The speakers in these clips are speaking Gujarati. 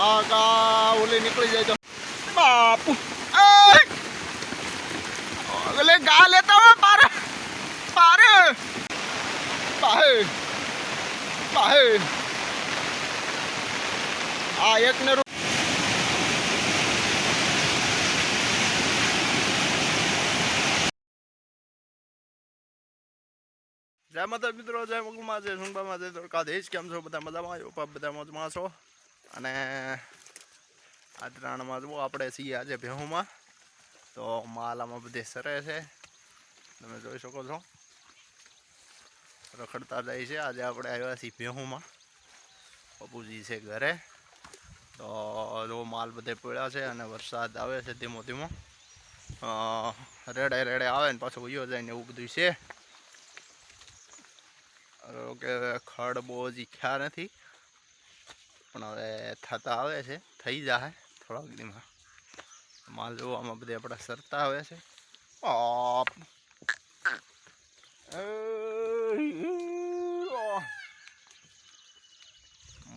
આ ઓલી નીકળી જાય તો. બાપુ. એય! ઓલે ગા લેતા પારે. પારે. પાહે. પાહે. આ એક ને જય માતા મિત્રો, જય મગલમાં જય સુનબામાં, જય દ્વારકાધીશ. કેમ છો? બધા મજામાં? આવ્યો બધા મોજમાં છો. અને આ ત્રણમાં જુઓ, આપણે છીએ આજે ભેહુમાં. તો માલ આમાં બધે સરે છે. તમે જોઈ શકો છો. રખડતા જાય છે. આજે આપણે આવ્યા છીએ ભેહુમાં. પપ્પુજી છે ઘરે. તો જો માલ બધે પડ્યા છે અને વરસાદ આવે છે ધીમો ધીમો. રેડે રેડે આવે ને પાછો ઉયો જાય ને એવું બધું છે. કે ખડ બહુ હજી ખ્યા નથી. પણ હવે થતા આવે છે, થઈ જાય થોડાક દીમાં માલ જોવામાં બધે આપણા સરતા આવે છે.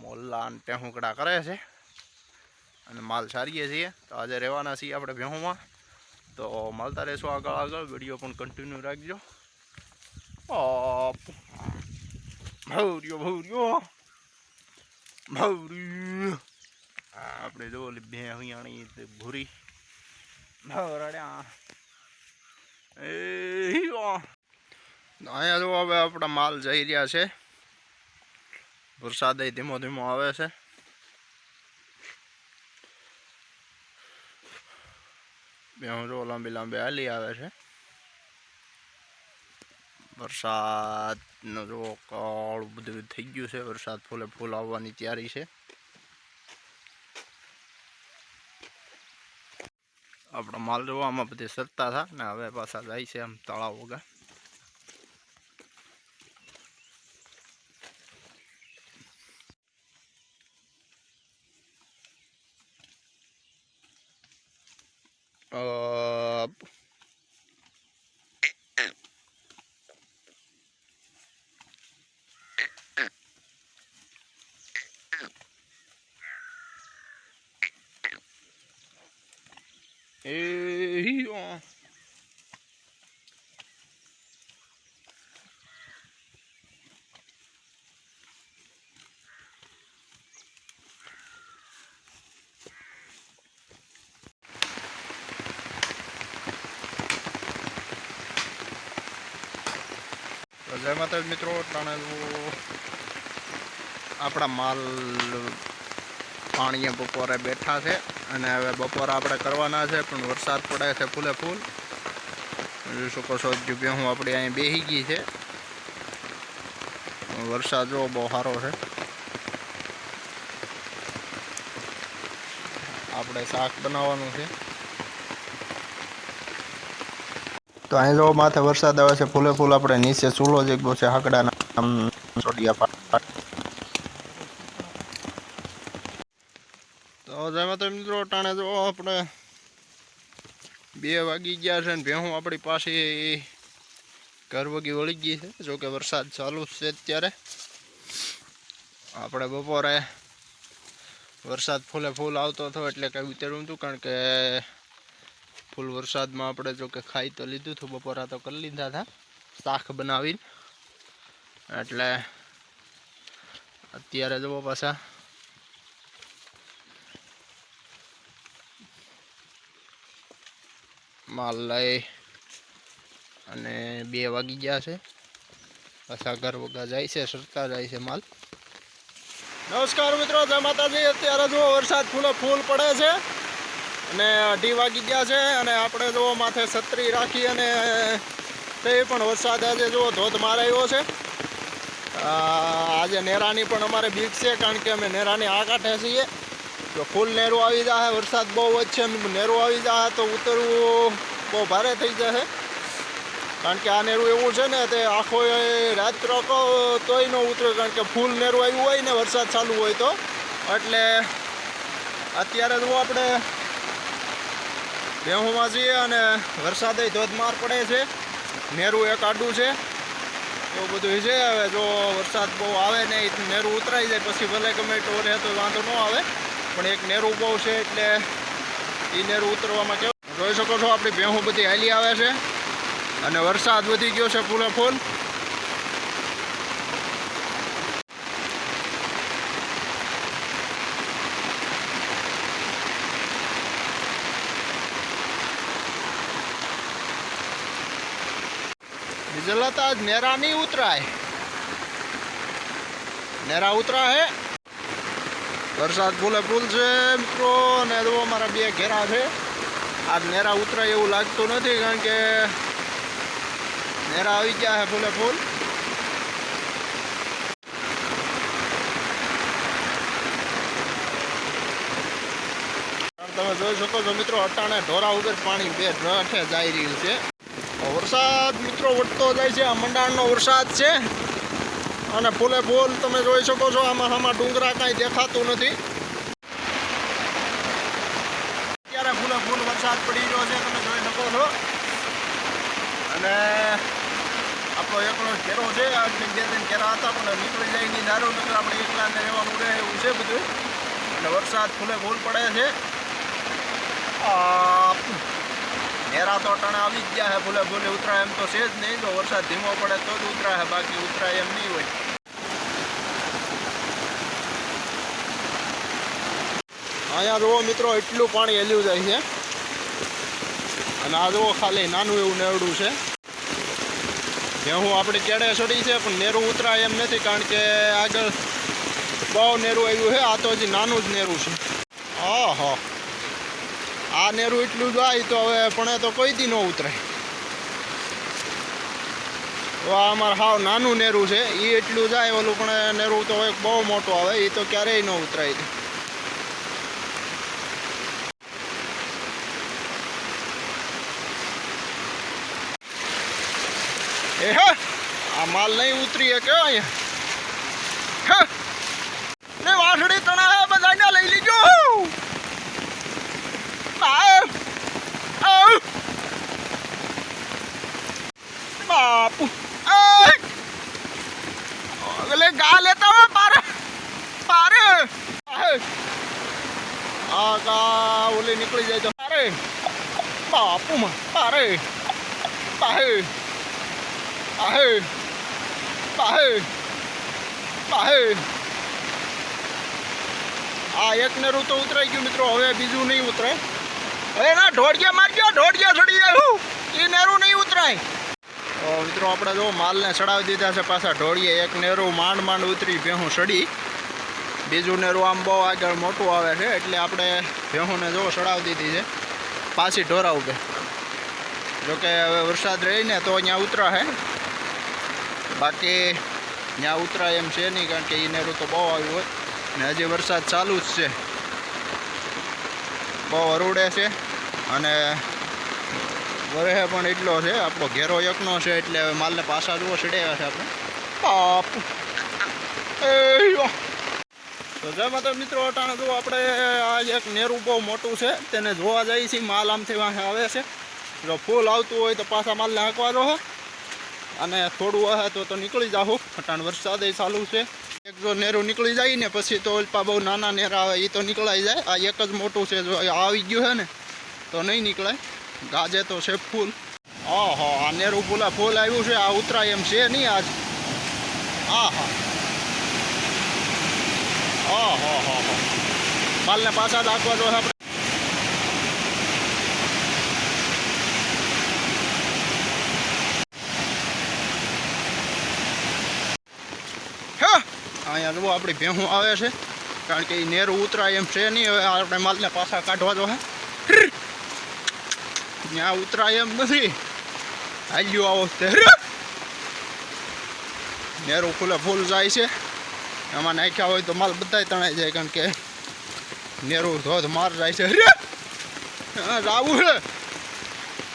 મોલ્લા અને ટેહુકડા કરે છે અને માલ સારીએ છીએ. તો આજે રહેવાના છીએ આપણે ભેહુમાં. તો મળતા રહેશું આગળ આગળ. વીડિયો પણ કન્ટિન્યુ રાખજો. ભૌર્યો ભૌર્યો. ભૌર્યું આપણે જો ઓલી બે ભૂરી. ભૌરડ્યા એ અહીંયા જો હવે આપણા માલ જઈ રહ્યા છે. વરસાદ ધીમો ધીમો આવે છે. બે હું જો લાંબી લાંબી હાલી આવે છે. વરસાદનો જો કાળું બધું થઈ ગયું છે, વરસાદ ફૂલે ફૂલ આવવાની તૈયારી છે. આપણો માલ જોવામાં બધે સરતા હતા ને હવે પાછા જાય છે આમ તળાવ વગર. અ એ યો. તો જય માતા મિત્રો ટાણે આપણા માલ પાણીએ બપોરે બેઠા છે અને હવે બપોરે આપણે કરવાના છે, પણ વરસાદ પડે છે ફૂલે ફૂલ. જોઈ શકો છો હજુ બે હું આપણે અહીં બેસી ગઈ છે. વરસાદ જો બહુ સારો છે. આપણે શાક બનાવવાનું છે. તો અહીં જો માથે વરસાદ આવે છે, ફૂલે ફૂલ આપણે નીચે ચૂલો જેગો છે, હાકડાના આમ ચોડિયા પાટ તો જય માતા મિત્રો ટાણે જો આપણે બે વાગી ગયા છે ને ભેહું આપણી પાસે ઘર વગી વળી ગઈ છે, જો કે વરસાદ ચાલુ જ છે અત્યારે. આપણે બપોરે વરસાદ ફૂલે ફૂલ આવતો હતો એટલે કંઈ ઉતરવું હતું કારણ કે ફૂલ વરસાદમાં આપણે જો કે ખાઈ તો લીધું હતું, બપોરા તો કરી લીધા હતા. શાક બનાવીને. એટલે અત્યારે જવો પાછા. માલ લઈ અને બે વાગી ગયા છે. પાછા ઘર વગા જાય છે સરતા જાય છે માલ. નમસ્કાર મિત્રો, જય માતાજી. અત્યારે જુઓ વરસાદ ફૂલે ફૂલ પડે છે. અને અઢી વાગી ગયા છે અને આપણે જો માથે છત્રી રાખી અને તે પણ વરસાદ આજે જો ધોધમાર આવ્યો છે. આજે નેરાની પણ અમારે બીક છે કારણ કે અમે નેરાની આ કાંઠે છીએ. જો ફૂલ નેરું આવી જાય વરસાદ બહુ વધશે નેરું આવી જાય તો ઉતરવું બહુ ભારે થઈ જશે કારણ કે આ નેરું એવું છે ને તે આખો રાત્રો રાત રોકો તોય ન ઉતરે, કારણ કે ફૂલ નેરું આવ્યું હોય ને વરસાદ ચાલુ હોય તો. એટલે અત્યારે જો આપણે ભેહુમાં છીએ અને વરસાદ ધોધમાર પડે છે. નેરું એક આડું છે. એવું બધું છે. હવે જો વરસાદ બહુ આવે ને નેરું ઉતરાઈ જાય, પછી ભલે ગમે એટલો રહે તો વાંધો ન આવે. પણ એક નેરું બહુ છે એટલે એ નેરું ઉતરવામાં કેવું? જોઈ શકો છો, આપણી ભેહું બધી હાલી આવે છે. અને વરસાદ વધી ગયો છે ફૂલે ફૂલ. હતા આજ નેરા નહીં ઉતરાય. નેરા ઉતરા હે વરસાદ ફૂલે ફૂલ છે, મિત્રો, અને જો અમારા બે ઘેરા છે. આજ નેરા ઉતરાય એવું લાગતું નથી, કારણ કે નેરા આવી ગયા છે ફૂલે ફૂલ તમે જોઈ શકો છો, મિત્રો, અટાણે ઢોરા ઉપર પાણી બે ઢોઠે જાય રહ્યું છે. વરસાદ મિત્રો વધતો જાય છે, આ મંડાણનો વરસાદ છે. અને ફૂલે ફૂલ તમે જોઈ શકો છો, આમાં આમાં ડુંગરા કાંઈ દેખાતું નથી. અત્યારે ફૂલે ફૂલ વરસાદ પડી રહ્યો છે, તમે જોઈ શકો છો. અને આપણો એકલો ઘેરો છે આટલી બે ત્રણ ઘેરા હતા, પણ નીકળી જાય ની દારૂ, નકર આપણે એકલાને રહેવાનું રહે એવું છે બધું. અને વરસાદ ફૂલે ફૂલ પડે છે. નેરા તો અટાણે આવી જ ગયા હે, ભૂલે ભૂલે ઉતરાય એમ તો છે જ નહીં. જો વરસાદ ધીમો પડે તો જ ઉતરાય બાકી ઉતરાય એમ નહીં હોય. અહીંયા જુઓ મિત્રો, એટલું પાણી હેલ્યું જાય છે. અને આ જુઓ ખાલી નાનું એવું નેવડું છે. હું આપણી કેળે ચડી છે, પણ નેરું ઉતરાય એમ નથી, કારણ કે આગળ બહુ નેરું આવ્યું છે, આ તો હજી નાનું જ નેરું છે. ઓહો આ નેરું એટલું જાય તો હવે પણ તો કોઈ દી ન ઉતરે. તો અમારે હાવ નાનું નેરું છે. એ એટલું જાય ઓલું, પણ નેરું તો એક બહુ મોટું આવે એ તો ક્યારેય ન ઉતરાય. એ હે, આ માલ નહીં ઉતરી કે અહીંયા? હા? તણા બધા લઈ લીજો આવ આવ બાપુ આય અગલે ગા લેતા હો પારે પારે આય. આ ગા ઓલી નીકળી જાય તો પારે બાપુ માં પારે પાહે પાહે પાહે પાહે આ એક નેરું તો ઉતરાઈ ગયું મિત્રો હવે બીજું નહીં ઉતરાય હવે ના ઢોળિયા મારજો ઢોળિયા ચડી જાય હું એ નેરું નહીં ઉતરાય તો મિત્રો આપણે જો માલને ચડાવી દીધા છે પાછા ઢોળીએ. એક નેરું માંડ માંડ ઉતરી ભેહું સડી બીજું નેરું આમ બહુ આગળ મોટું આવે છે, એટલે આપણે ભેહુંને જો ચડાવી દીધી છે. પાછી ઢોરા ઉભે. જોકે હવે વરસાદ રહીને તો અહીંયા ઉતરા હે. બાકી ત્યાં ઉતરાય એમ છે નહીં, કારણ કે એ નેરું તો બહુ આવ્યું હોય. ને હજી વરસાદ ચાલુ જ છે. બહુ અરૂડે છે. અને વરહે પણ એટલો છે. આપણો ઘેરો એકનો છે એટલે હવે માલને પાછા જુઓ ચડાવ્યા છે આપણે. યો. તો જય માતા મિત્રો, અટાણે જુઓ આપણે, આ એક નેરું બહુ મોટું છે. તેને જોવા જઈએ છીએ, માલ આમથી વાંહે આવે છે. જો ફૂલ આવતું હોય તો પાછા માલને હાંકવા જો અને થોડું હે તો તો નીકળી જાઉં અટાણ વરસાદ ચાલુ છે. એક જો નેરું નીકળી જાય ને, પછી તો ઓલપા બહુ નાના નેરા આવે એ તો નીકળાઈ જાય. આ એક જ મોટું છે, જો આવી ગયું છે ને, તો નહીં નીકળાય. ગાજે તો છે ફૂલ. ઓહો, આ નેરું ફૂલા ફૂલ આવ્યું છે, આ ઉતરાય એમ છે નહીં આજ? હા હા ઓહો, હો હો. માલને પાછા જ હાંકવા જો આપણે. હા, અહીંયા જુઓ આપણી ભેહું આવે છે, કારણ કે એ નેરું ઉતરાય એમ છે નહીં, હવે આપણે માલને પાછા કાઢવા જો હે. ત્યાં ઉતરાય નથી. હાલ્યું આવો તે. નેરો ખુલે ફૂલ જાય છે. એમાં નાખ્યા હોય તો માલ બધા તણાઈ જાય કારણ કે નેરું ધોધ માર જાય છે. આવું છે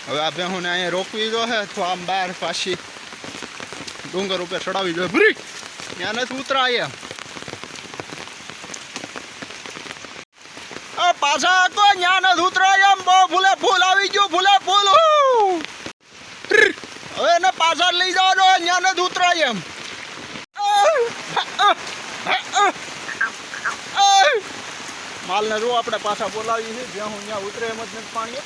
હવે આ બેહુને અહીંયા રોકવી જો તો આમ બહાર પાછી ડુંગર ઉપર ચડાવી જોઈએ ભરી! ત્યાં નથી ઉતરાય એમ. પાછા તો ત્યાં નથી ઉતરાય એમ, બહુ ફૂલે ફૂલ આવી ગયું ફૂલે ફૂલ હું. હવે એને પાછા લઈ જવાનો ત્યાં નથી ઉતરાય એમ. માલને જો આપણે પાછા બોલાવીએ છીએ. જ્યાં હું ત્યાં ઉતરે એમ જ નથી પાણી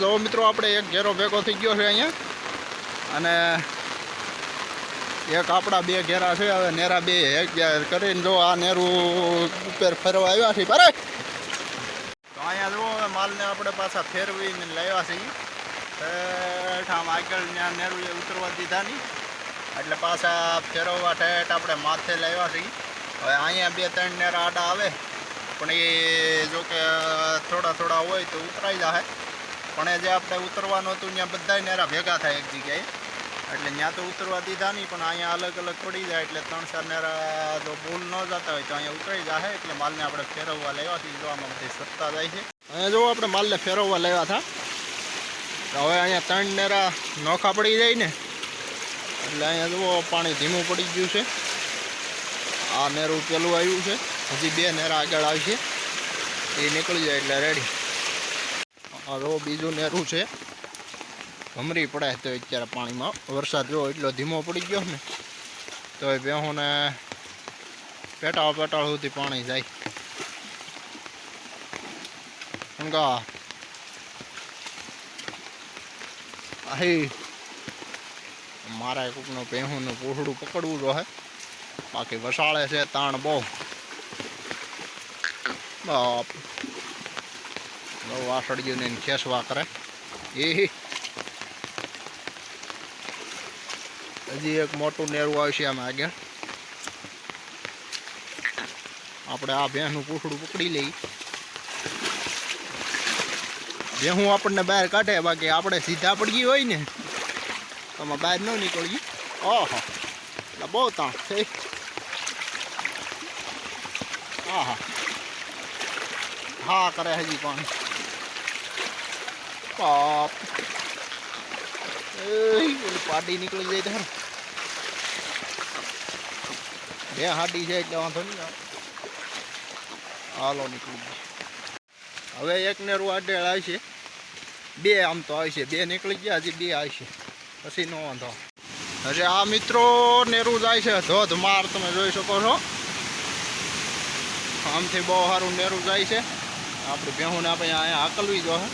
તો મિત્રો, આપણે એક ઘેરો ભેગો થઈ ગયો છે અહીંયા. અને એક આપણા બે ઘેરા છે. હવે નેરા બે એક કરીને જો આ નેરું ઉપર ફરવા આવ્યા છે. બરાબર તો અહીંયા જુઓ હવે માલને આપણે પાછા ફેરવીને લાવ્યા છીએ. ઠેઠ આમ આગળ ત્યાં નેરું એ ઉતરવા દીધા નહીં. એટલે પાછા ફેરવવા ઠેઠ આપણે માથે લાવ્યા છીએ. હવે અહીંયા બે ત્રણ નેરા આડા આવે. પણ એ જો કે થોડા થોડા હોય તો ઉતરાઈ જાય પણ એ જે આપણે ઉતરવાનું હતું ત્યાં બધા નેરા ભેગા થાય એક જગ્યાએ. એટલે ત્યાં તો ઉતરવા દીધા નહીં, પણ અહીંયા અલગ અલગ પડી જાય. એટલે ત્રણ ચાર નેરા જો ભૂલ ન જતા હોય તો અહીંયા ઉતરાઈ જાય એટલે માલને આપણે ફેરવવા લેવાથી છીએ. જો બધી સત્તા જાય છે. અહીંયા જો આપણે માલને ફેરવવા લેવા હતા હવે અહીંયા ત્રણ નેરા નોખા પડી જાય ને, એટલે અહીંયા જુઓ પાણી ધીમું પડી ગયું છે. આ નેરું પેલું આવ્યું છે, હજી બે નેરા આગળ આવશે. એ નીકળી જાય એટલે રેડી જો બીજું નેરું છે, ભમરી પડે તો અત્યારે પાણીમાં. વરસાદ જો એટલો ધીમો પડી ગયો ને, તો એ બેહોને પેટાળ પેટાળ સુધી પાણી જાય. અંગા આહી મારા કોકનું પહેુંનું પૂછડું પકડવું જો બાકી વસાળે છે તાણ બહુ. બાપ. બહુ વાસળીયું ને ખેસવા કરે. એ હજી એક મોટું નેરું આવશે આમ આગળ. આપણે આ ભેંસનું પૂછડું પકડી લઈ ભેહું આપણને બહાર કાઢે બાકી આપણે સીધા પડી હોય ને તો આમાં બહાર ન નીકળીએ. ઓહો. એટલે બહુ તાણ છે. આહા હા કરે હજી પાણી. બાપ. એ પાટી નીકળી જાય તો ખરું બે હાડી છે એટલે વાંધો નહીં હાલો નીકળી ગઈ હવે એક નેરું આડેળ આવશે. બે આમ તો આવશે. બે નીકળી ગયા, હજી બે આવશે. પછી નો વાંધો. હજી આ મિત્રો, નેરું જાય છે. ધોધમાર તમે જોઈ શકો છો. આમથી બહુ સારું નેરું જાય છે. આપણે ભેહુંને આપણે અહીંયા હાકલવી જો.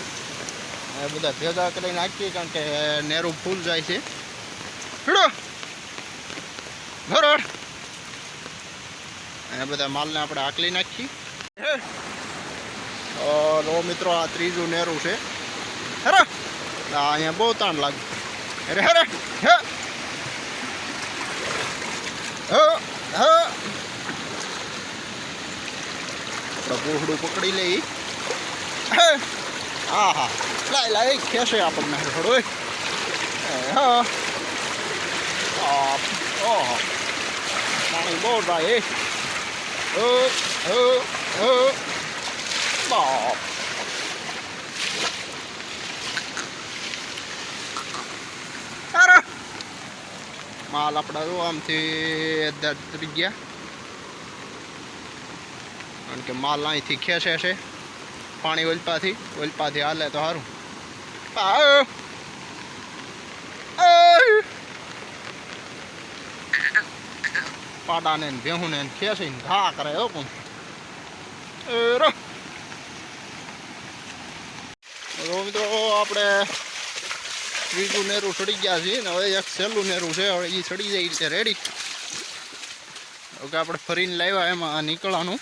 એ બધા ભેગા કરીને નાખીએ કારણ કે નેરું ફૂલ જાય છે. હેડો. બરોબર અહીંયા બધા માલને આપણે હાકલી નાખીએ. રો મિત્રો આ ત્રીજું નેરું છે. હરે! અહીંયા બહુ તાણ લાગે. અરે હરે હે હ હ ગોહડું પકડી લઈ હે હા હા લાય લાય, ખેંચે આપણને થોડું હા ઓહો! પાણી બહુ જાય હો. ઓ ઓ બાપ અરે માલ આપણા જો આમથી તરી ગયા કારણ કે માલ અહીંથી ખેંચે છે પાણી ઓલપાથી ઓલપાથી હાલે તો સારું આ! આ! પાડાને ને ભેહુંને ને ખેંચીને ઘા કરે હો પણ એ રો તો મિત્રો, આપણે ત્રીજું નેરું ચડી ગયા છીએ ને હવે એક સહેલું નેરું છે. હવે એ ચડી જાય છે રેડી ઓકે આપણે ફરીને લાવ્યા એમાં નીકળવાનું.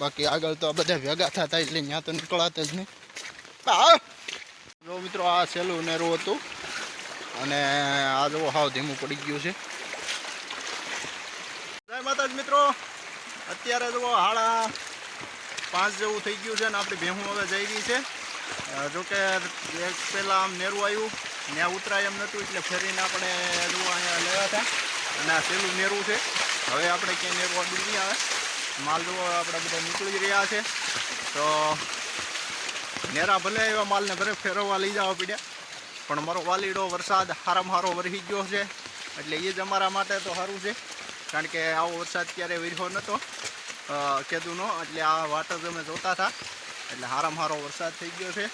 બાકી આગળ તો આ બધા ભેગા થતા એટલે ત્યાં તો નીકળાતા જ નહીં! જો મિત્રો, આ સહેલું નેરું હતું. અને આ જો હાવ ધીમું પડી ગયું છે. જય માતાજી મિત્રો! અત્યારે જો હાડા પાંચ જેવું થઈ ગયું છે ને આપણી ભેહું હવે જઈ રહી છે. અ, જો કે એક પહેલાં આમ નેરું આવ્યું ત્યાં ઉતરાય એમ નહોતું એટલે ફેરીને આપણે રૂવા અહીંયા લેવા હતા અને આ સહેલું નેરું છે. હવે આપણે ક્યાંય નેરું આગળ નહીં આવે. માલ જો આપણે બધા નીકળી રહ્યા છે. તો નેરા ભલે એવા માલને ઘરે ફેરવવા લઈ જવા પડ્યા પણ મારો વાલીડો વરસાદ હારામાં હારો વરસી ગયો છે. એટલે એ જ અમારા માટે તો સારું છે. કારણ કે આવો વરસાદ ક્યારે વિર્યો નહોતો કેદુનો. એટલે આ વાટર અમે જોતા હતા. એટલે સારામાં સારો વરસાદ થઈ ગયો છે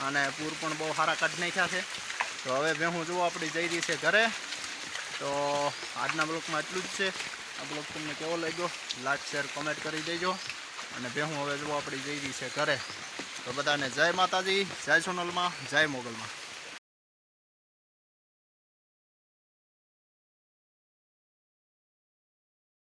અને પૂર પણ બહુ સારા કાઢી નાખ્યા છે. તો હવે ભેહું જુઓ આપણી જઈ રહી છે ઘરે. તો આજના બ્લોગમાં એટલું જ છે. આ બ્લોગ તમને કેવો લાગ્યો? લાઈક, શેર, કોમેન્ટ કરી દેજો. અને ભેહું હવે જુઓ આપણી જઈ રહી છે ઘરે. તો બધાને જય માતાજી, જય સોનલમાં, જય મોગલમાં.